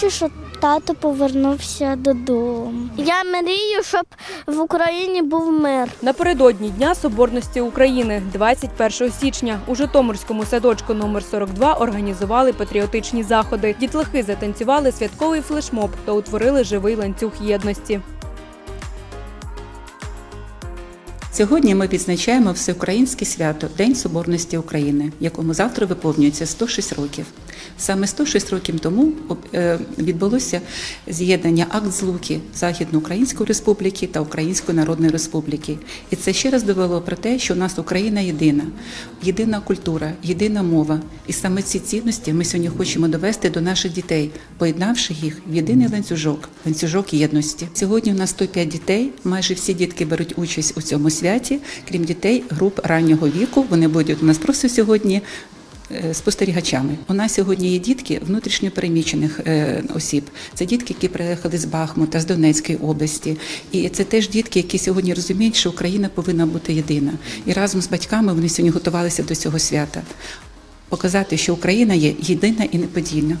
хочу, щоб тато повернувся додому. Я мрію, щоб в Україні був мир. Напередодні Дня Соборності України, 21 січня, у Житомирському садочку номер 42 організували патріотичні заходи. Дітлахи затанцювали святковий флешмоб та утворили живий ланцюг єдності. Сьогодні ми відзначаємо всеукраїнське свято День Соборності України, якому завтра виповнюється 106 років. Саме 106 років тому е, відбулося з'єднання акт злуки Західноукраїнської Республіки та Української Народної Республіки. І це ще раз довело про те, що у нас Україна єдина, єдина культура, єдина мова. І саме ці цінності ми сьогодні хочемо довести до наших дітей, поєднавши їх в єдиний ланцюжок, ланцюжок єдності. Сьогодні у нас 105 дітей. Майже всі дітки беруть участь у цьому святі, крім дітей груп раннього віку. Вони будуть у нас просто сьогодні. Е, Спостерігачами у нас сьогодні є дітки внутрішньо переміщених е, осіб. Це дітки, які приїхали з Бахмута, з Донецької області, і це теж дітки, які сьогодні розуміють, що Україна повинна бути єдина. І разом з батьками вони сьогодні готувалися до цього свята. Показати, що Україна є єдина і неподільна.